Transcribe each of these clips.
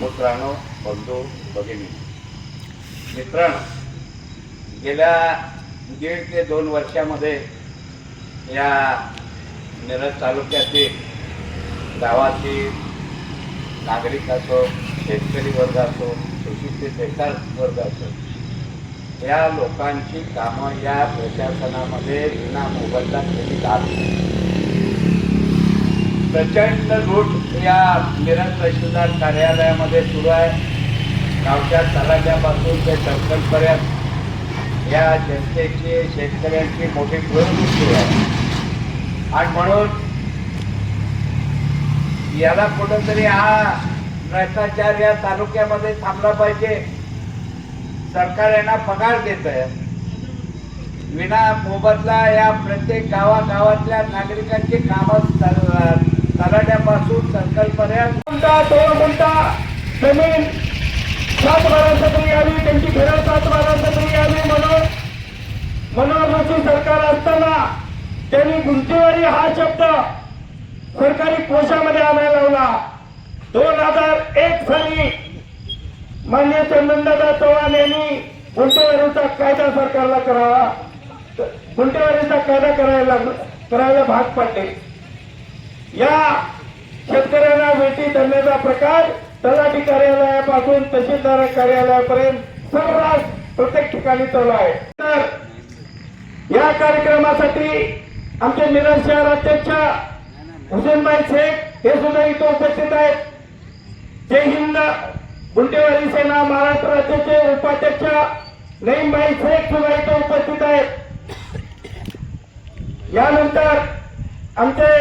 पुत्रांनो बंधू भगिनी मित्रांनो गेल्या दीड ते दोन वर्षामध्ये या मिरज तालुक्यातील गावातील नागरिक असो शेतकरी वर्ग असो सुशिक्षित बेकार वर्ग असो या लोकांची कामं या प्रशासनामध्ये विना मोबदला केली जात नाही. प्रचंड लूट या मिरज तहसीलदार कार्यालयामध्ये सुरू आहे. गावच्या तलाट्यापासून ते सर्कलपर्यंत या जनतेची शेतकऱ्यांची मोठी गुळवणूक सुरू आहे आणि म्हणून याला कुठंतरी हा भ्रष्टाचार या तालुक्यामध्ये थांबला पाहिजे. सरकार यांना पगार देत आहे विना मोबदला या प्रत्येक गावागावातल्या नागरिकांची कामं तल- तलाट्यापासून संकल्पर्यंत गुंठा दोन गुंठा जमीन सात बारांसाठी यावी त्यांची घरं सात बारांसाठी यावी म्हणून मनोरमाची सरकार असताना त्यांनी गुंतेवारी हा शब्द सरकारी कोशामध्ये आणायला लावला. दोन हजार एक साली मान्य चंदनदादा चव्हाण यांनी गुंठेवारीचा कायदा सरकारला करावा. गुंटेवारीचा कायदा करायला करायला भाग पडले. या शेतकऱ्यांना वेटी धरण्याचा प्रकार. तलाठी कार्यालयापासून तहसीलदार कार्यालयापर्यंत सर्रास प्रत्येक ठिकाणी चालू आहे तर या कार्यक्रमासाठी आमचे मिरज शहर अध्यक्ष हुसेनभाई शेख हे सुद्धा इथं उपस्थित आहेत. जय हिंद. गुंटेवारी सेना महाराष्ट्र राज्याचे उपाध्यक्ष नईमभाई शेख सुद्धा इथं उपस्थित आहेत. यानंतर आमचे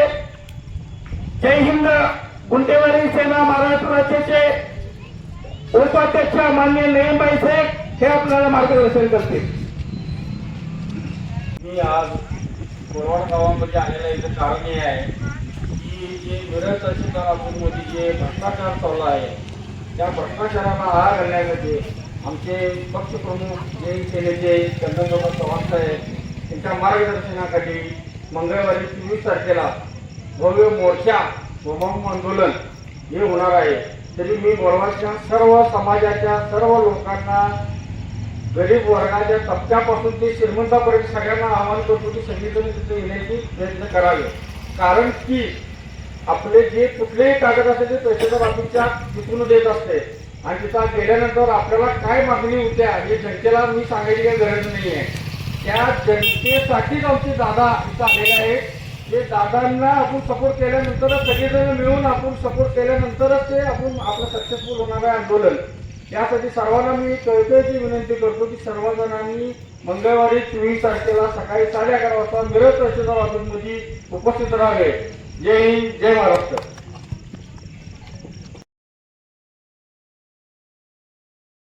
जय हिंद. गुंटेवारी सेना महाराष्ट्र राज्याचे उपाध्यक्ष मान्य नयनबाई शेख हे आपल्याला मार्गदर्शन करतील. मी आज कोरवाड गावामध्ये आलेलं याचं कारण हे आहे की जे मिरज तहसीलदार जे भ्रष्टाचार चालू आहे त्या भ्रष्टाचाराला आळा घालण्यासाठी आमचे पक्षप्रमुख जे सेनेचे चंद्रबाबा चव्हाण साहेब त्यांच्या मार्गदर्शनाखाली मंगळवारी चोवीस तारखेला भव्य मोर्चा स्वभाव आंदोलन हे होणार आहे. तरी मी बोलवाच्या सर्व समाजाच्या सर्व लोकांना गरीब वर्गाच्या टप्प्यापासून ते श्रीमंतापर्यंत सगळ्यांना आवाहन करतो की सगळीजण तिथे येण्याची प्रयत्न करावे. कारण की आपले जे कुठलेही कागद असते ते तहसीलदार ऑफिसच्या तिथून देत असते. आणि तिथं गेल्यानंतर आपल्याला काय मागणी होत्या हे जनतेला मी सांगायची काही गरज नाही आहे त्या जनतेसाठीच आमचे दादा इथं आलेले आहेत. ते दादांना आपण सपोर्ट केल्यानंतरच सगळेजण मिळून आपण सपोर्ट केल्यानंतरच ते आपण आपलं सक्सेसफुल होणार आहे आंदोलन. यासाठी सर्वांना मी कळकळीची विनंती करतो की सर्वजणांनी मंगळवारी चोवीस तारखेला सकाळी साडे अकरा वाजता मिरज तहसीलदार ऑफिसमध्ये उपस्थित राहावे. जय हिंद जय महाराष्ट्र.